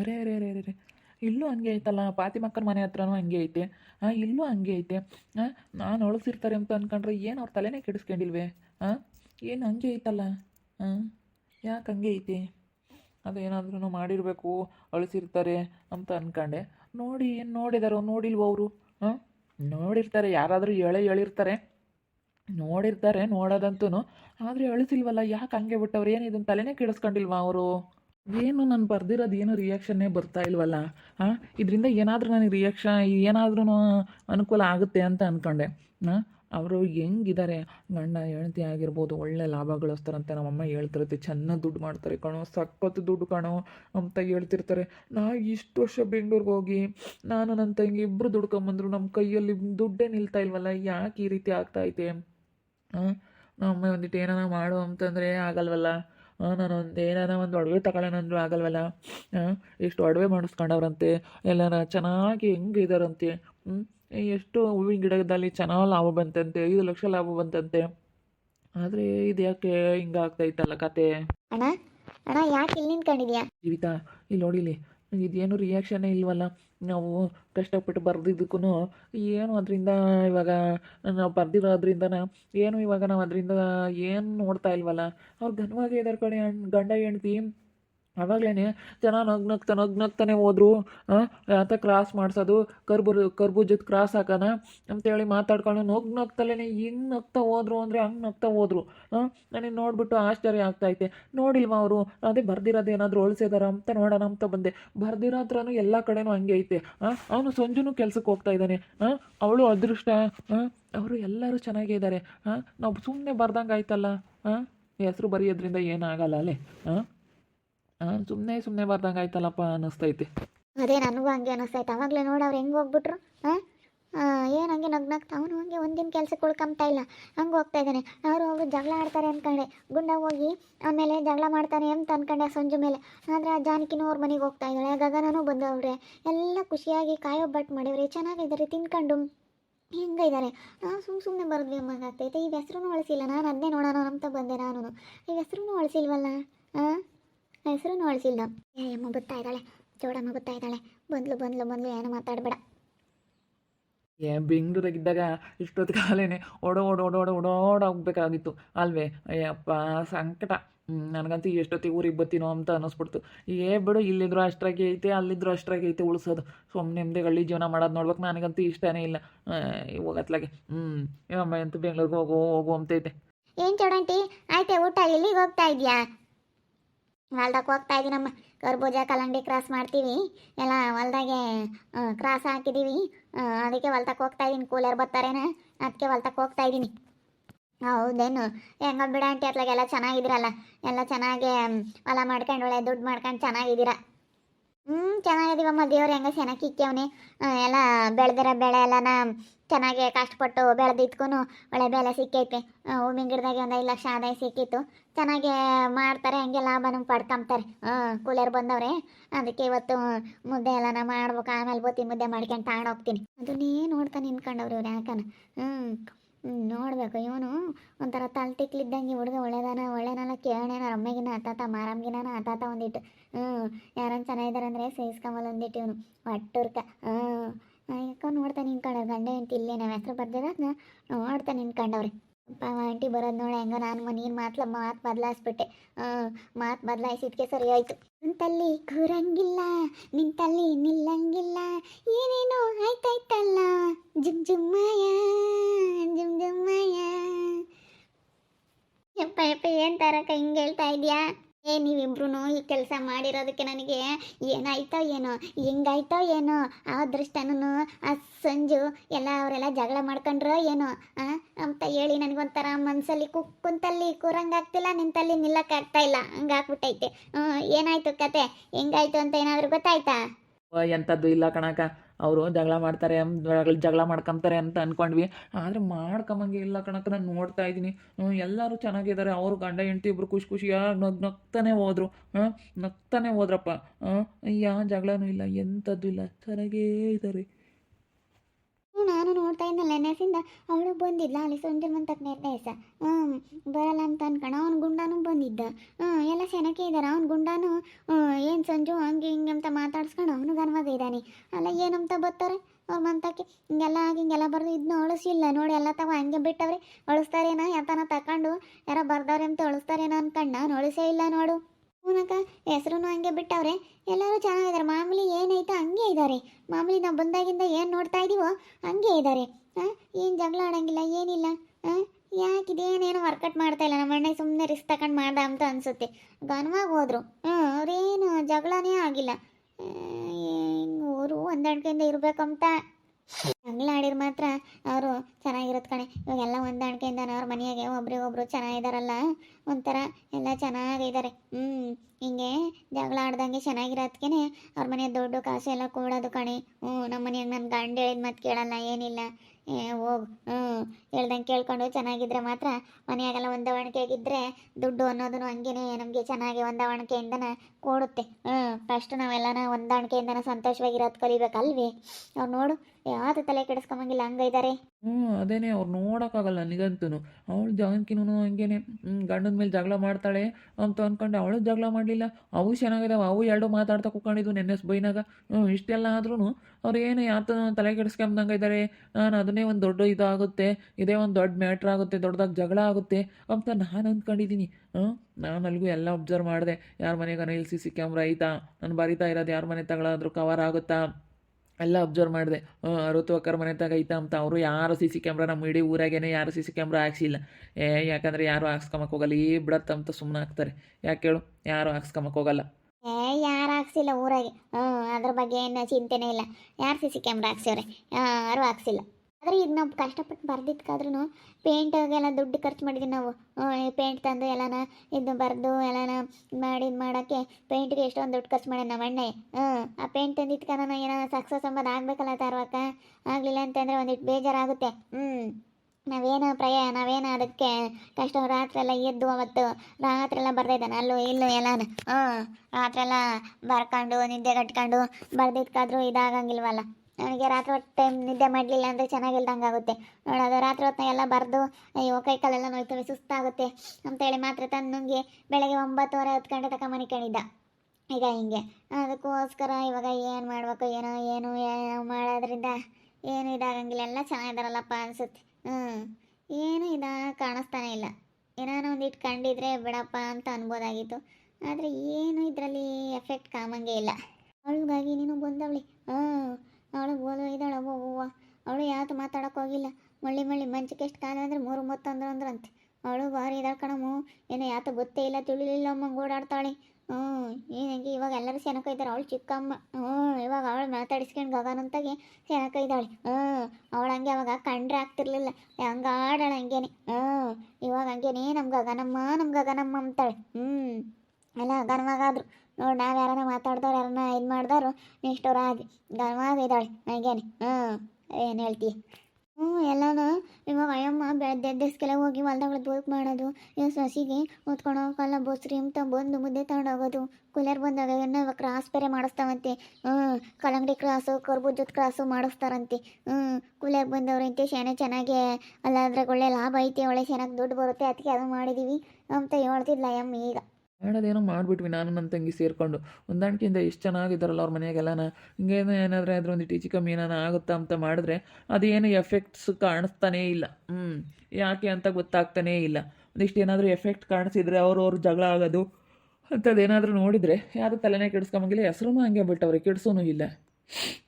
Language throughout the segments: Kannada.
ಅರೆ ಅರೆ ಅರೆ ಅರೆ ಇಲ್ಲೂ ಹಂಗೆ ಐತಲ್ಲ ಪಾತಿಮಕ್ಕನ ಮನೆ ಹತ್ರನೂ ಹಂಗೆ ಐತೆ. ಹಾಂ ಇಲ್ಲೂ ಹಂಗೆ ಐತೆ. ಹಾಂ ನಾನು ಒಳಸಿರ್ತಾರೆ ಅಂತ ಅನ್ಕೊಂಡ್ರೆ ಏನು ಅವ್ರ ತಲೆನೇ ಕೆಡಿಸ್ಕೊಂಡಿಲ್ವೇ? ಹಾಂ ಏನು ಹಂಗೆ ಐತಲ್ಲ? ಹಾಂ ಯಾಕೆ ಹಂಗೆ ಐತಿ? ಅದೇನಾದ್ರೂ ಮಾಡಿರಬೇಕು ಅಳಿಸಿರ್ತಾರೆ ಅಂತ ಅನ್ಕೊಂಡೆ. ನೋಡಿ, ಏನು ನೋಡಿದಾರೋ ನೋಡಿಲ್ವೋ ಅವರು? ಹಾಂ ನೋಡಿರ್ತಾರೆ, ಯಾರಾದರೂ ಎಳೆ ಎಳಿರ್ತಾರೆ. ನೋಡಿರ್ತಾರೆ ನೋಡೋದಂತೂ ಆದರೆ ಅಳಿಸಿಲ್ವಲ್ಲ, ಯಾಕೆ ಹಂಗೆ ಬಿಟ್ಟವ್ರು? ಏನು ಇದನ್ನು ತಲೆನೇ ಕೆಡಿಸ್ಕೊಂಡಿಲ್ವಾ ಅವರು? ಏನು ನಾನು ಬರ್ದಿರೋದು ಏನು ರಿಯಾಕ್ಷನ್ನೇ ಬರ್ತಾ ಇಲ್ವಲ್ಲ? ಹಾಂ? ಇದರಿಂದ ಏನಾದರೂ ನನಗೆ ರಿಯಾಕ್ಷನ್ ಏನಾದ್ರೂ ಅನುಕೂಲ ಆಗುತ್ತೆ ಅಂತ ಅಂದ್ಕೊಂಡೆ ಹಾಂ? ಅವರು ಹೆಂಗಿದ್ದಾರೆ ಗಂಡ, ಹೆಂಡತಿ ಆಗಿರ್ಬೋದು, ಒಳ್ಳೆ ಲಾಭ ಗಳಿಸ್ತಾರಂತೆ ನಮ್ಮಮ್ಮ ಹೇಳ್ತಿರುತ್ತೆ. ಚೆನ್ನಾಗಿ ದುಡ್ಡು ಮಾಡ್ತಾರೆ ಕಣೋ ಸಖತ್ತು ದುಡ್ಡು ಕಣೋ ಅಂತ ಹೇಳ್ತಿರ್ತಾರೆ. ನಾ ಇಷ್ಟು ವರ್ಷ ಬೆಂಗಳೂರಿಗೆ ಹೋಗಿ, ನಾನು ನನ್ನ ತಂಗಿ ಇಬ್ಬರು ದುಡ್ಕೊಂಬಂದ್ರು ನಮ್ಮ ಕೈಯಲ್ಲಿ ದುಡ್ಡೇ ನಿಲ್ತಾ ಇಲ್ವಲ್ಲ? ಯಾಕೆ ಈ ರೀತಿ ಆಗ್ತಾ ಐತೆ? ಹಾಂ? ನಮ್ಮಮ್ಮ ಒಂದಿಟ್ಟು ಏನಾರ ಮಾಡು ಅಂತಂದರೆ ಆಗಲ್ವಲ್ಲ? ನಾನು ಒಂದು ಏನಾರ ಒಂದು ಒಡವೆ ತಗೊಳ್ಳೋಣ ಅಂದರೂ ಆಗಲ್ವಲ್ಲ ಎಷ್ಟು ಒಡವೆ ಮಾಡಿಸ್ಕೊಂಡವ್ರಂತೆ ಎಲ್ಲಾರ ಚೆನ್ನಾಗಿ ಹೆಂಗೆ ಇದ್ದಾರಂತೆ ಎಷ್ಟು ಹೂವಿನ ಗಿಡದಲ್ಲಿ ಚೆನ್ನಾಗಿ ಲಾಭ ಬಂತಂತೆ ಐದು ಲಕ್ಷ ಲಾಭ ಬಂತಂತೆ. ಆದರೆ ಇದು ಯಾಕೆ ಹಿಂಗೆ ಆಗ್ತೈತಲ್ಲ ಕತೆ? ಅಣ್ಣ ಅಣ್ಣ ಯಾಕೆ ಇಲ್ಲಿ ನಿಂತ್ಕೊಂಡಿದ್ಯಾ? ಜೀವಿತಾ ಇಲ್ಲಿ ನೋಡಿಲಿ ಇದೇನು ರಿಯಾಕ್ಷನ್ ಇಲ್ವಲ್ಲ? ನಾವು ಕಷ್ಟಪಟ್ಟು ಬರೆದಿದ್ದಕ್ಕೂ ಏನು ಅದರಿಂದ ಇವಾಗ ನಾವು ಬರೆದಿರೋದ್ರಿಂದನ ಏನು ಇವಾಗ ನಾವು ಅದರಿಂದ ಏನು ನೋಡ್ತಾ ಇಲ್ವಲ್ಲ? ಅವ್ರು ಘನವಾಗಿ ಇದಾರೆ ಕಡೆ ಗಂಡ, ಹೆಂಡ್ತಿ ಆವಾಗಲೇ ಜನ ನಗ್ ನಗ್ತಾ ನಗ್ ನಗ್ತಾನೆ ಹೋದ್ರು ಅಂತ ಕ್ರಾಸ್ ಮಾಡಿಸೋದು, ಕರ್ಬುರ್, ಕರ್ಬೂಜದ ಕ್ರಾಸ್ ಹಾಕೋಣ ಅಂತೇಳಿ ಮಾತಾಡ್ಕೊಂಡು ನಗ್ ನಗ್ತಲೇ ಹಿಂಗೆ ನಗ್ತಾ ಹೋದ್ರು ಅಂದರೆ ಹಂಗೆ ನಗ್ತಾ ಹೋದ್ರು ನನಗೆ ನೋಡ್ಬಿಟ್ಟು ಆಶ್ಚರ್ಯ ಆಗ್ತೈತೆ ನೋಡಿಲ್ವಾ ಅವರು? ಅದೇ ಬರ್ದಿರೋದು ಏನಾದರೂ ಉಳಿಸಿದಾರ ಅಂತ ನೋಡೋಣ ಅಂತ ಬಂದೆ. ಬರ್ದಿರೋದ್ರೂ ಎಲ್ಲ ಕಡೆನೂ ಹಂಗೆ ಐತೆ ಅವನು ಸಂಜುನು ಕೆಲ್ಸಕ್ಕೆ ಹೋಗ್ತಾ ಇದ್ದಾನೆ ಅವಳು ಅದೃಷ್ಟ ಅವರು ಎಲ್ಲರೂ ಚೆನ್ನಾಗಿದ್ದಾರೆ ಹಾಂ ನಾವು ಸುಮ್ಮನೆ ಬರ್ದಂಗೆ ಆಯ್ತಲ್ಲ ಹಾಂ ಹೆಸರು ಬರೆಯೋದ್ರಿಂದ ಏನಾಗಲ್ಲ ಅಲ್ಲೇ ಹಾಂ ಸುಮ್ಮನೆ ಸುಮ್ಮನೆ ಬರ್ದಂಗೆ ಆಯ್ತಲ್ಲಪ್ಪ ಅನ್ನಿಸ್ತೈತೆ. ಅದೇ ನನಗೂ ಹಂಗೆ ಅನ್ನಿಸ್ತೈತೆ ಅವಾಗಲೇ ನೋಡಿ ಅವ್ರು ಹೆಂಗೆ ಹೋಗ್ಬಿಟ್ರು, ಹಾಂ? ಏನು ಹಂಗೆ ನಗ್ನಗ್ತಾ ಅವನು ಹಂಗೆ ಒಂದಿನ ಕೆಲ್ಸಕ್ಕೆ ಉಳ್ಕೊಂಬ್ತಾ ಇಲ್ಲ. ಹಂಗೆ ಹೋಗ್ತಾ ಇದ್ದಾನೆ. ಅವರು ಅವರು ಜಗಳ ಆಡ್ತಾರೆ ಅಂದ್ಕೊಂಡೆ ಗುಂಡ ಹೋಗಿ ಆಮೇಲೆ ಜಗಳ ಮಾಡ್ತಾನೆ ಅಂತ ಅಂದ್ಕೊಂಡೆ ಸಂಜೆ ಮೇಲೆ. ಆದರೆ ಆ ಜಾನಕಿನೂ ಅವ್ರ ಮನೆಗೆ ಹೋಗ್ತಾ ಇದ್ದಾಳೆ. ಗಗನನೂ ಬಂದವ್ರೆ. ಎಲ್ಲ ಖುಷಿಯಾಗಿ ಕಾಯೊಬ್ಬಟ್ಟು ಮಾಡಿವ್ರೆ. ಚೆನ್ನಾಗಿದ್ದಾರೆ, ತಿನ್ಕೊಂಡು. ಹೆಂಗಿದ್ದಾರೆ ನಾನು ಸುಮ್ಮ ಸುಮ್ಮನೆ ಸುಮ್ಮನೆ ಅಮ್ಮಗೆ. ಆಗ್ತೈತೆ. ಈ ಹೆಸ್ರೂ ಅಳಿಸಿಲ್ಲ. ನಾನು ಅದನ್ನೇ ನೋಡೋಣ ಅಂತ ಬಂದೆ ನಾನು ಈ ಹೆಸ್ರೂ ಅಳಿಸಿಲ್ವಲ್ಲ? ಹಾಂ ಹೆಸರು ಅಳಿಸಿಲ್ಲ ಏ ಅಮ್ಮ ಬರ್ತಾ ಇದ್ದಾಳೆ. ಜೋಡಮ್ಮ ಬರ್ತಾ ಇದ್ದಾಳೆ. ಬಂದ್ಲು ಬಂದ್ಲು ಬಂದ್ಲು ಏನು ಮಾತಾಡಬೇಡ. ಏ ಬೆಂಗಳೂರಾಗಿದ್ದಾಗ ಇಷ್ಟೊತ್ತು ಕಾಲೇನೆ ಓಡೋ ಓಡೋ ಓಡೋ ಓಡೋ ಓಡೋಡ ಹೋಗ್ಬೇಕಾಗಿತ್ತು ಅಲ್ವೇ? ಅಯ್ಯಪ್ಪ ಸಂಕಟ. ಹ್ಮ್, ನನಗಂತೂ ಎಷ್ಟೊತ್ತಿಗೆ ಊರಿಗೆ ಬತ್ತೀನೋ ಅಂತ ಅನ್ನಿಸ್ಬಿಡ್ತು. ಏ ಬಿಡು ಇಲ್ಲಿದ್ರು ಅಷ್ಟ್ರಾಗಿ ಐತೆ ಅಲ್ಲಿದ್ರು ಅಷ್ಟ್ರಾಗಿ ಐತೆ ಉಳಿಸೋದು. ಸುಮ್ಮನೆ ನಿಮ್ಮದೇ ಹಳ್ಳಿ ಜೀವನ ಮಾಡೋದು ನೋಡ್ಬೇಕು. ನನಗಂತೂ ಇಷ್ಟನೇ ಇಲ್ಲ. ಹೋಗತ್ಲಾಗೆ ಹ್ಞೂ ಅಮ್ಮ ಅಂತೂ ಬೆಂಗ್ಳೂರಿಗೆ ಹೋಗೋ ಹೋಗು ಅಂತೈತೆ ಏನು ಚೌಡಂಟಿ? ಆಯ್ತೆ ಊಟ ಇಲ್ಲಿಗೆ ಹೋಗ್ತಾ ಇದೆಯಾ? ಹೊಲ್ದಾಗ ಹೋಗ್ತಾ ಇದೀನಮ್ಮ ಕರ್ಬೂಜ ಕಲ್ಲಂಡಿ ಕ್ರಾಸ್ ಮಾಡ್ತೀವಿ. ಎಲ್ಲ ಹೊಲ್ದಾಗೆ ಕ್ರಾಸ್ ಹಾಕಿದ್ದೀವಿ ಅದಕ್ಕೆ ಹೊಲ್ತಕ್ಕೆ ಹೋಗ್ತಾ ಇದ್ದೀನಿ ಕೂಲರ್ ಬರ್ತಾರೇನ? ಅದಕ್ಕೆ ಹೊಲ್ತಕ್ಕೆ ಹೋಗ್ತಾ ಇದ್ದೀನಿ ಹೌದೇನು? ಹೆಂಗ ಬಿಡ ಆಂಟಿ ಅತ್ಲಾಗೆಲ್ಲ ಚೆನ್ನಾಗಿದ್ದೀರಲ್ಲ. ಎಲ್ಲ ಚೆನ್ನಾಗಿ ಹೊಲ ಮಾಡ್ಕೊಂಡು, ಒಳ್ಳೆ ದುಡ್ಡು ಮಾಡ್ಕೊಂಡು ಚೆನ್ನಾಗಿದ್ದೀರ? ಹ್ಞೂ ಚೆನ್ನಾಗಿದೀವಮ್ಮ ದೇವ್ರ ಹೆಂಗ ಇಕ್ಕವನೆ ಎಲ್ಲ ಬೆಳೆದಿರೋ ಬೆಳೆ ಎಲ್ಲನ ಚೆನ್ನಾಗಿ ಕಷ್ಟಪಟ್ಟು ಬೆಳೆದಿದ್ಕೂ ಒಳ್ಳೆ ಬೆಲೆ ಸಿಕ್ಕೈತೆ. ಹೂವಿನ ಗಿಡದಾಗೆ ಒಂದು ಐದು ಲಕ್ಷ ಆದಾಯ ಸಿಕ್ಕಿತ್ತು. ಚೆನ್ನಾಗಿ ಮಾಡ್ತಾರೆ, ಹಂಗೆ ಲಾಭನೂ ಪಡ್ಕೊಂಬ್ತಾರೆ. ಹಾಂ ಕೂಲರ್ ಬಂದವ್ರೆ, ಅದಕ್ಕೆ ಇವತ್ತು ಮುದ್ದೆ ಎಲ್ಲನ ಮಾಡ್ಬೇಕು. ಆಮೇಲೆ ಬೋತಿ ಮುದ್ದೆ ಮಾಡ್ಕೊಂಡು ತಗೊಂಡು ಹೋಗ್ತೀನಿ ಅದನ್ನೇ ನೋಡ್ತಾ ನಿಂತ್ಕೊಂಡವ್ರು ಇವ್ರು ಯಾಕನ ಹ್ಞೂ ನೋಡಬೇಕು, ಇವನು ಒಂಥರ ತಲೆ ತಿಕ್ಲಿದ್ದಂಗೆ ಹುಡುಗ, ಒಳ್ಳೆದಾನ, ಒಳ್ಳೆನಲ್ಲ ಕೇಳೇನ ರಮ್ಮೆಗಿನ ಅತ್ತಾತ ಮಾರಮ್ಗಿನ ಅತ್ತಾತ ಒಂದಿಟ್ಟು. ಹ್ಞೂ ಯಾರನ್ನ ಚೆನ್ನಾಗಿದ್ದಾರೆ ಅಂದರೆ ಸೇರಿಸ್ಕೊಂಬಲ್ಲ ಒಂದಿಟ್ಟು ಇವನು. ಒಟ್ಟುರ್ಕ ಹ್ಞೂ ಯಾಕೋ ನೋಡ್ತಾ ನಿಂತ್ಕೊಂಡವ್ರು ಗಂಡ ಹೆಂಡ್ತಿ ಇಲ್ಲೇ ನಾವು ಹೆಸ್ರು ಬರ್ದಿರೋದನ್ನ ನೋಡ್ತಾ ನಿಂತ್ಕೊಂಡವ್ರೆ. ಅಪ್ಪ ಆಂಟಿ ಬರೋದು ನೋಡಿ, ಹೆಂಗೋ ನಾನು ನೀನು ಮಾತ್ಲ ಮಾತು ಬದಲಾಯಿಸ್ಬಿಟ್ಟೆ ಮಾತು ಬದಲಾಯಿಸಿದ್ಕೆ ಸರಿ ಆಯಿತು ನಿಂತಲ್ಲಿ ಕೂರಂಗಿಲ್ಲ ತಲ್ಲಿ ನಿಲ್ಲಂಗಿಲ್ಲ, ಏನೇನೋ ಆಯ್ತಾಯ್ತಲ್ಲ. ಜುಮ್ ಜುಮ್ಮಯ್ಯ ಜುಮ್ ಜುಮ್ಮಯ್ಯ ಯಪ್ಪ ಯಪ್ಪ, ಏನು ತರಕ ಹಿಂಗೆ ಹೇಳ್ತಾ ಇದೆಯಾ? ಏ ನೀವಿಬ್ರು ಈ ಕೆಲಸ ಮಾಡಿರೋದಕ್ಕೆ ನನಗೆ ಏನಾಯ್ತೋ ಏನೋ, ಹೆಂಗಾಯ್ತೋ ಏನೋ, ಆ ಅದೃಷ್ಟನೂ ಆ ಸಂಜು ಎಲ್ಲ ಅವರೆಲ್ಲ ಜಗಳ ಮಾಡ್ಕೊಂಡ್ರೋ ಏನೋ ಅಂತ ಹೇಳಿ ನನಗೊಂಥರ ಮನಸ್ಸಲ್ಲಿ ಕುಕ್ ಕುಂತಲ್ಲಿ ಕೂರಂಗಾಗ್ತಿಲ್ಲ ನಿಂತಲ್ಲಿ ನಿಲ್ಲಕ್ಕಾಗ್ತಾ ಇಲ್ಲ. ಹಂಗಾಗ್ಬಿಟ್ಟೈತೆ. ಏನಾಯ್ತು ಕತೆ? ಹೆಂಗಾಯ್ತು ಅಂತ ಏನಾದರೂ ಗೊತ್ತಾಯ್ತಾ? ಎಂಥದ್ದು ಇಲ್ಲ ಕಣಕ ಅವರು ಜಗಳ ಮಾಡ್ತಾರೆ ಜಗಳ ಮಾಡ್ಕೊಂತಾರೆ ಅಂತ ಅಂದ್ಕೊಂಡ್ವಿ ಆದರೆ ಮಾಡ್ಕೊಂಬಂಗೆ ಇಲ್ಲ ಕಣಕ್ಕೆ, ನಾನು ನೋಡ್ತಾ ಇದ್ದೀನಿ. ಎಲ್ಲರೂ ಚೆನ್ನಾಗಿದ್ದಾರೆ. ಅವರು ಗಂಡ, ಹೆಂಡತಿ ಇಬ್ರು ಖುಷಿ ಖುಷಿಯಾಗಿ ನಗ್ ನಗ್ತಾನೆ ಹೋದ್ರು. ನಗ್ತಾನೆ ಹೋದ್ರಪ್ಪ. ಯಾವ ಜಗಳನೂ ಇಲ್ಲ, ಎಂಥದ್ದು ಇಲ್ಲ. ಚೆನ್ನಾಗೇ ಇದ್ದಾರೆ. ನೋಡ್ತಾ ಇದ್ನಲ್ಲ ನೆನೆಸಿಂದ ಅವಳು ಬಂದಿದ್ಲ, ಅಲ್ಲಿ ಸಂಜೆ ಮಂತಕ್ಕೆ ನೆನೆಸ ಹ್ಞೂ ಬರಲ್ಲ ಅಂತ ಅನ್ಕೊಂಡು ಅವ್ನ ಗುಂಡಾನು ಬಂದಿದ್ದ. ಹ್ಞೂ ಎಲ್ಲ ಸೆನಕೆ ಇದ್ದಾರೆ ಅವ್ನ ಗುಂಡಾನು ಏನು ಸಂಜು, ಹಂಗೆ ಹಿಂಗೆ ಅಂತ ಮಾತಾಡ್ಸ್ಕೊಂಡು ಅವನು ಗನ್ವಾಗ ಇದ್ದಾನೆ ಅಲ್ಲ, ಏನಂತ ಬರ್ತಾರೆ ಅವ್ರ ಮಂತಕ್ಕೆ, ಹಿಂಗೆಲ್ಲ ಆಗಿ ಹಿಂಗೆಲ್ಲ ಬರ್ದು ಇದನ್ನ ಅಳಿಸಿಲ್ಲ. ನೋಡಿ, ಎಲ್ಲ ತಗೋ ಹಂಗೆ ಬಿಟ್ಟವ್ರಿ. ಅಳಿಸ್ತಾರೇನ, ಯಾತನ ತಕೊಂಡು, ಯಾರೋ ಬರ್ದವ್ರೆ ಅಂತ ಅಳಿಸ್ತಾರೇನೋ ಅನ್ಕಂಡು ನಾನು ಅಳಿಸೇ ಇಲ್ಲ ನೋಡು. ಹೂನಕ್ಕ ಹೆಸ್ರು ಹಂಗೆ ಬಿಟ್ಟವ್ರೆ? ಎಲ್ಲರೂ ಚೆನ್ನಾಗಿದ್ದಾರೆ. ಮಾಮೂಲಿ ಏನಾಯ್ತು? ಹಂಗೆ ಇದ್ದಾರೆ. ಮಾಮೂಲಿ ನಾವು ಬಂದಾಗಿಂದ ಏನು ನೋಡ್ತಾ ಇದೀವೋ, ಹಂಗೆ ಇದ್ದಾರೆ. ಹಾಂ ಏನು ಜಗಳ ಆಡೋಂಗಿಲ್ಲ, ಏನಿಲ್ಲ. ಹಾಂ ಯಾಕೆ ಇದೇನೇನು ವರ್ಕೌಟ್ ಮಾಡ್ತಾ ಇಲ್ಲ? ನಮ್ಮ ಅಣ್ಣ ಸುಮ್ಮನೆ ರಿಸ್ಕ್ ತಗೊಂಡು ಮಾಡ್ದ ಅಂತ ಅನಿಸುತ್ತೆ. ಘನವಾಗಿ ಹೋದ್ರು. ಹ್ಞೂ ಅವ್ರೇನು ಜಗಳನೇ ಆಗಿಲ್ಲ. ಅವರು ಹೊಂದಾಣಿಕೆಯಿಂದ ಇರಬೇಕಂತ ಜಗಳ ಆಡಿರ್ ಮಾತ್ರ ಅವರು ಚೆನ್ನಾಗಿರುತ್ತೆ ಕಣೆ. ಇವಾಗೆಲ್ಲ ಹೊಂದಾಣಿಕೆಯಿಂದ ಅವ್ರ ಮನೆಯಾಗೆ ಒಬ್ರಿಗೊಬ್ರು ಚೆನ್ನಾಗಿದಾರಲ್ಲ. ಒಂಥರ ಎಲ್ಲ ಚೆನ್ನಾಗಿದ್ದಾರೆ ಹ್ಞೂ ಹಿಂಗೆ ಜಗಳ ಆಡ್ದಂಗೆ ಚೆನ್ನಾಗಿರೋದ್ಕೇನೆ ಅವ್ರ ಮನೆ ದುಡ್ಡು ಕಾಸು ಎಲ್ಲ ಕೂಡೋದು ಕಣೆ. ಹ್ಞೂ ನಮ್ಮ ಮನೆಯಾಗ ನನ್ನ ಗಂಡ ಹೇಳಿದ ಮತ್ತೆ ಕೇಳಲ್ಲ, ಏನಿಲ್ಲ. ಏ, ಹೋಗು. ಹ್ಞೂ, ಹೇಳ್ದಂಗೆ ಕೇಳ್ಕೊಂಡು ಚೆನ್ನಾಗಿದ್ರೆ ಮಾತ್ರ ಮನೆಯಾಗೆಲ್ಲ ಹೊಂದಾಣಿಕೆಯಾಗಿದ್ದರೆ ದುಡ್ಡು ಅನ್ನೋದನ್ನು ಹಂಗೇನೆ ನಮಗೆ ಚೆನ್ನಾಗಿ ಹೊಂದಾವಣಿಕೆಯಿಂದನ ಕೊಡುತ್ತೆ. ಹ್ಞೂ ಫಸ್ಟ್ ನಾವೆಲ್ಲನ ಹೊಂದಾಣಿಕೆಯಿಂದನ ಸಂತೋಷವಾಗಿರೋದು ಕಲಿಬೇಕಲ್ವೇ? ಅವ್ರು ನೋಡು ಯಾವುದು ತಲೆ ಕೆಡಿಸ್ಕೊಂಬಂಗಿಲ್ಲ, ಹಂಗೈದಾರೆ. ಹ್ಞೂ ಅದೇನೆ ಅವ್ರು ನೋಡೋಕ್ಕಾಗಲ್ಲ ನನಗಂತೂ ಅವಳು ಜಾನಕಿನೂ ಹಂಗೇನೆ. ಗಂಡನ ಮೇಲೆ ಜಗಳ ಮಾಡ್ತಾಳೆ ಅಂತ ಅಂದ್ಕೊಂಡು ಅವಳು ಜಗಳ ಮಾಡಲಿಲ್ಲ. ಅವು ಚೆನ್ನಾಗಿದಾವ ಅವು ಎರಡು ಮಾತಾಡ್ತಾ ಕೂತ್ಕೊಂಡಿದ್ವು ನೆನ್ನೆಸ್ ಬೈನಾಗ. ಹ್ಞೂ ಇಷ್ಟೆಲ್ಲ ಆದ್ರೂ ಅವ್ರು ಏನು ಯಾತ ತಲೆ ಕೆಡಿಸ್ಕೊಂಬಂಗೆ ಇದ್ದಾರೆ ನಾನು ಅದನ್ನೇ ಒಂದು ದೊಡ್ಡ ಇದಾಗುತ್ತೆ. ಇದೇ ಒಂದು ದೊಡ್ಡ ಮ್ಯಾಟ್ರ್ ಆಗುತ್ತೆ. ದೊಡ್ಡದಾಗಿ ಜಗಳ ಆಗುತ್ತೆ ಅಂತ ನಾನು ಅಂದ್ಕೊಂಡಿದ್ದೀನಿ ನಾನು ಅಲ್ಲಿಗೂ ಎಲ್ಲ ಅಬ್ಸರ್ವ್ ಮಾಡಿದೆ. ಯಾರ ಮನೆಗಾನ ಇಲ್ಲಿ ಸಿ ಸಿ ಕ್ಯಾಮ್ರಾ ಐತಾ ನಾನು ಬರಿತಾ ಇರೋದು ಯಾರ ಮನೆ ತಗೊಳಾದ್ರೂ ಕವರ್ ಆಗುತ್ತಾ? ಎಲ್ಲ ಅಬ್ಸರ್ವ್ ಮಾಡಿದೆ. ಅರುವತ್ತು ಅಕ್ಕರ ಮನೆ ತಗ ಐತ ಅಂತ. ಅವರು ಯಾರು ಸಿ ಸಿ ಕ್ಯಾಮ್ರಾ ನಮ್ಮ ಇಡೀ ಊರಾಗೇನೆ ಯಾರು ಸಿ ಸಿ ಕ್ಯಾಮ್ರಾ ಹಾಕ್ಸಿಲ್ಲ. ಏ, ಯಾಕಂದರೆ ಯಾರು ಹಾಕ್ಸ್ಕೊಂಬಕ್ಕೆ ಹೋಗಲ್ಲ. ಈ ಬಿಡತ್ತಂತ ಸುಮ್ಮನೆ ಹಾಕ್ತಾರೆ. ಯಾಕೆ ಹೇಳು ಯಾರು ಹಾಕ್ಸ್ಕೊಂಬಕ್ಕೆ ಹೋಗಲ್ಲ. ಏ, ಯಾರು ಹಾಕ್ಸಿಲ್ಲ ಊರಾಗೆ. ಹ್ಞೂ ಅದ್ರ ಬಗ್ಗೆ ಏನು ಚಿಂತೆನೇ ಇಲ್ಲ. ಯಾರು ಸಿ ಸಿ ಕ್ಯಾಮ್ರಾ ಹಾಕ್ಸಿವ್ರೆ ಯಾರು ಹಾಕ್ಸಿಲ್ಲ. ಆದರೆ ಈಗ ನಾವು ಕಷ್ಟಪಟ್ಟು ಬರ್ದಿದ್ಕಾದ್ರೂ ಪೇಂಟಿಗೆಲ್ಲ ದುಡ್ಡು ಖರ್ಚು ಮಾಡಿದ್ವಿ ನಾವು. ಪೇಂಟ್ ತಂದು ಎಲ್ಲನ ಇದು ಬರೆದು ಎಲ್ಲನ ಮಾಡಿ ಇದು ಮಾಡೋಕ್ಕೆ ಪೇಂಟ್ಗೆ ಎಷ್ಟೊಂದು ದುಡ್ಡು ಖರ್ಚು ಮಾಡ್ಯಾನ ನಮ್ಮ ಅಣ್ಣ. ಹ್ಞೂ ಆ ಪೇಂಟ್ ತಂದಿದ್ಕ ಏನೋ ಸಕ್ಸಸ್ ಅಂಬೋದು ಆಗಬೇಕಲ್ಲ ತರುವಾಗ ಆಗಲಿಲ್ಲ ಅಂತಂದರೆ ಒಂದಿಟ್ಟು ಬೇಜಾರಾಗುತ್ತೆ. ಹ್ಞೂ ನಾವೇನು ಪ್ರಯ, ನಾವೇನು ಅದಕ್ಕೆ ಕಷ್ಟ ರಾತ್ರಿ ಎಲ್ಲ ಎದ್ದು ಅವತ್ತು ರಾತ್ರಿ ಎಲ್ಲ ಬರ್ದಿದ್ದಾನೆ ಅಲ್ಲೂ, ಇಲ್ಲೂ ಎಲ್ಲಾನು? ಹ್ಞೂ ರಾತ್ರಿ ಎಲ್ಲ ಬರ್ಕೊಂಡು ನಿದ್ದೆ ಕಟ್ಕೊಂಡು ಬರ್ದಿದ್ಕಾದ್ರೂ ಇದಾಗಂಗಿಲ್ವಲ್ಲ. ನನಗೆ ರಾತ್ರಿ ಹೊತ್ತು ಟೈಮ್ ನಿದ್ದೆ ಮಾಡಲಿಲ್ಲ ಅಂದರೆ ಚೆನ್ನಾಗಿಲ್ದಂಗೆ ಆಗುತ್ತೆ ನೋಡೋದು ರಾತ್ರಿ ಹೊತ್ತಿನಾಗೆಲ್ಲ ಎಲ್ಲ ಬರೆದು, ಅಯ್ಯೋ, ಕೈ ಕಾಲೆಲ್ಲ ನೋಯ್ತವೆ, ಸುಸ್ತಾಗುತ್ತೆ ಅಂತೇಳಿ ಮಾತ್ರ ತಂದು ನುಂಗಿ ಬೆಳಗ್ಗೆ ಒಂಬತ್ತುವರೆ ಹತ್ತು ಗಂಟೆ ತಕ ಮನಿಕೊಂಡಿದ್ದ ಈಗ ಹಿಂಗೆ. ಅದಕ್ಕೋಸ್ಕರ ಇವಾಗ ಏನು ಮಾಡಬೇಕು, ಏನೋ, ಏನು ಏನು ಮಾಡೋದ್ರಿಂದ ಏನು ಇದಾಗಂಗಿಲ್ಲ. ಎಲ್ಲ ಚೆನ್ನಾಗಿದಾರಲ್ಲಪ್ಪ ಅನಿಸುತ್ತೆ. ಹ್ಞೂ ಏನು ಇದ, ಕಾಣಿಸ್ತಾನೆ ಇಲ್ಲ. ಏನಾನು ಒಂದು ಕಂಡಿದ್ರೆ ಬಿಡಪ್ಪ ಅಂತ ಅನ್ಬೋದಾಗಿತ್ತು. ಆದರೆ ಏನು ಇದರಲ್ಲಿ ಎಫೆಕ್ಟ್ ಕಾಮಂಗೆ ಇಲ್ಲ. ಅವಳಿಗಾಗಿ ನೀನು ಬಂದವಳಿ. ಹಾಂ ಅವಳು ಓದು, ಇದ್ದಾಳೆ, ಅವ್ವ ಅವಳು ಯಾವತ್ತು ಮಾತಾಡೋಕೆ ಹೋಗಿಲ್ಲ. ಮಳ್ಳಿ ಮಳ್ಳಿ, ಮಂಚಕ್ಕೆ ಎಷ್ಟು ಕಾಲ ಅಂದ್ರೆ ಮೂರು ಮೂವತ್ತೊಂದು ಅಂದ್ರೆ ಅಂತ ಅವಳು ಭಾರಿ ಇದ್ದಾಳೆ ಕಣಮ್ಮು. ಏನೋ ಯಾತ ಗೊತ್ತೇ ಇಲ್ಲ, ತಿಳಿಲಿಲ್ಲ ಅಮ್ಮಂಗೆ ಓಡಾಡ್ತಾಳೆ. ಹ್ಞೂ ಏನಂಗೆ ಇವಾಗ ಎಲ್ಲರೂ ಸೆನಕ ಇದ್ದಾರೆ. ಅವಳು ಚಿಕ್ಕಮ್ಮ. ಹ್ಞೂ, ಇವಾಗ ಅವಳು ಮಾತಾಡಿಸ್ಕೊಂಡು ಗಗನಂತಾಗೆ ಸೆನಕ ಇದ್ದಾಳೆ. ಹ್ಞೂ, ಅವಳು ಹಂಗೆ ಅವಾಗ ಕಂಡ್ರೆ ಆಗ್ತಿರ್ಲಿಲ್ಲ. ಹಂಗೆ ಆಡಾಳ ಹಂಗೇನೆ. ಹ್ಞೂ, ಇವಾಗ ಹಂಗೇನೆ ನಮ್ಮ ಗಗನಮ್ಮ ನಮ್ಮ ಗಗನಮ್ಮ ಅಂತಾಳೆ. ಹ್ಞೂ, ಎಲ್ಲ ಗನವಾಗಾದ್ರು ನೋಡಿ ನಾವು ಯಾರನ್ನ ಮಾತಾಡ್ದವ್ರು ಯಾರನ್ನ ಇದು ಮಾಡ್ದವ್ರು ನೆಕ್ಸ್ಟ್ ಅವ್ರು ಆಗಿ ಗನವಾಗ ಇದ್ದಾಳೆ. ಹಂಗೇನೆ. ಹ್ಞೂ ಏನು ಹೇಳ್ತೀಯ ಹ್ಞೂ ಎಲ್ಲಾನು ಇವಾಗ ಅಯ್ಯಮ್ಮ ಹೋಗಿ ಹೊಲ್ದಾಗ ಬದುಕು ಮಾಡೋದು. ಇವಾಗ ಸಸಿಗೆ ಓದ್ಕೊಂಡು ಹೋಗಲ್ಲ ಬೋಸ್ರಿ ಅಂತ ಬಂದು ಮುದ್ದೆ ತಗೊಂಡು ಹೋಗೋದು ಕೂಲರ್ ಬಂದಾಗ ಇನ್ನೂ ಕ್ರಾಸ್ ಬೇರೆ ಮಾಡಿಸ್ತಾವಂತೆ. ಹ್ಞೂ ಕಲ್ಲಂಗಡಿ ಕ್ರಾಸು ಕರ್ಬೂಜದ ಕ್ರಾಸು ಮಾಡಿಸ್ತಾರಂತೆ. ಹ್ಞೂ ಕೂಲರ್ ಬಂದವ್ರಂತೆ. ಶೇನೆ ಚೆನ್ನಾಗಿ ಅಲ್ಲ ಅದ್ರಾಗ ಒಳ್ಳೆ ಲಾಭ ಐತೆ, ಒಳ್ಳೆ ಚೆನ್ನಾಗಿ ದುಡ್ಡು ಬರುತ್ತೆ. ಅದಕ್ಕೆ ಅದು ಮಾಡಿದ್ದೀವಿ ಅಂತ ಹೇಳ್ತಿದ್ಲ ಅಯ್ಯಮ್ಮ ಈಗ. ಮಾಡೋದೇನೋ ಮಾಡಿಬಿಟ್ವಿ ನಾನು ನನ್ನ ತಂಗಿ ಸೇರಿಕೊಂಡು. ಹೊಂದಾಣಿಕೆಯಿಂದ ಎಷ್ಟು ಚೆನ್ನಾಗಿದ್ದಾರಲ್ಲ ಅವ್ರ ಮನೆಯಾಗೆಲ್ಲನ ಹಿಂಗೇನು ಏನಾದರೂ ಅದ್ರ ಒಂದು ಟೀಚಿ ಕಮ್ಮಿ ಏನಾನ ಆಗುತ್ತಾ ಅಂತ ಮಾಡಿದ್ರೆ ಅದೇನು ಎಫೆಕ್ಟ್ಸ್ ಕಾಣಿಸ್ತಾನೇ ಇಲ್ಲ. ಹ್ಞೂ ಯಾಕೆ ಅಂತ ಗೊತ್ತಾಗ್ತಾನೇ ಇಲ್ಲ. ಒಂದಿಷ್ಟು ಏನಾದರೂ ಎಫೆಕ್ಟ್ ಕಾಣಿಸಿದ್ರೆ ಅವ್ರವ್ರು ಅವ್ರು ಜಗಳ ಆಗೋದು ಅಂಥದ್ದೇನಾದರೂ ನೋಡಿದರೆ ಯಾರು ತಲೆನೇ ಕೆಡಿಸ್ಕೊಂಬಂಗಿಲ್ಲ ಹೆಸರೂ ಹಂಗೆ ಬಿಟ್ಟವ್ರೆ, ಕೆಡಿಸೋನು ಇಲ್ಲ.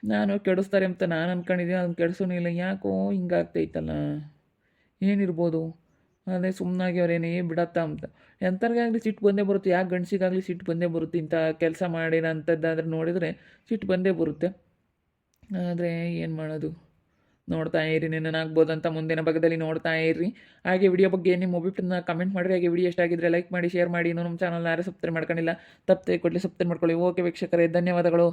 ನಾನು ಕೆಡಿಸ್ತಾರೆ ಅಂತ ನಾನು ಅಂದ್ಕೊಂಡಿದ್ದೀನಿ ಅದನ್ನು ಕೆಡಿಸೋನು ಇಲ್ಲ. ಯಾಕೋ ಹಿಂಗಾಗ್ತೈತಲ್ಲ. ಏನಿರ್ಬೋದು? ಅದೇ ಸುಮ್ಮನಾಗಿ ಅವ್ರೇನೇ ಬಿಡತ್ತಾ ಅಂತ. ಎಂಥವ್ರಿಗಾಗಲಿ ಸಿಟ್ಟು ಬಂದೇ ಬರುತ್ತೆ. ಯಾಕೆ ಗಂಡಸಿಗಾಗಲಿ ಸಿಟ್ಟು ಬಂದೇ ಬರುತ್ತೆ? ಇಂಥ ಕೆಲಸ ಮಾಡಿರೋ ಅಂಥದ್ದಾದ್ರೆ ನೋಡಿದರೆ ಸಿಟ್ಟು ಬಂದೇ ಬರುತ್ತೆ. ಆದರೆ ಏನು ಮಾಡೋದು? ನೋಡ್ತಾ ಇರಿ ನೆನನಾಗ್ಬೋದು ಅಂತ ಮುಂದಿನ ಭಾಗದಲ್ಲಿ ನೋಡ್ತಾ ಇರಿ. ಹಾಗೆ ವಿಡಿಯೋ ಬಗ್ಗೆ ನಿಮ್ಮ ಒಬ್ಬಿಟ್ಟನ್ನ ಕಮೆಂಟ್ ಮಾಡಿರಿ. ಹಾಗೆ ವಿಡಿಯೋ ಆಗಿದ್ರೆ ಲೈಕ್ ಮಾಡಿ ಶೇರ್ ಮಾಡಿ. ಇನ್ನೂ ನಮ್ಮ ಚಾನಲ್ ಯಾರೇ ಸಬ್ಸ್ಕ್ರೈಬ್ ಮಾಡ್ಕೊಂಡಿಲ್ಲ, ತಪ್ಪದೆ ಕೊಡಲಿ ಸಬ್ಸ್ಕ್ರೈಬ್ ಮಾಡ್ಕೊಳ್ಳಿ. ಓಕೆ ವೀಕ್ಷಕರೇ, ಧನ್ಯವಾದಗಳು.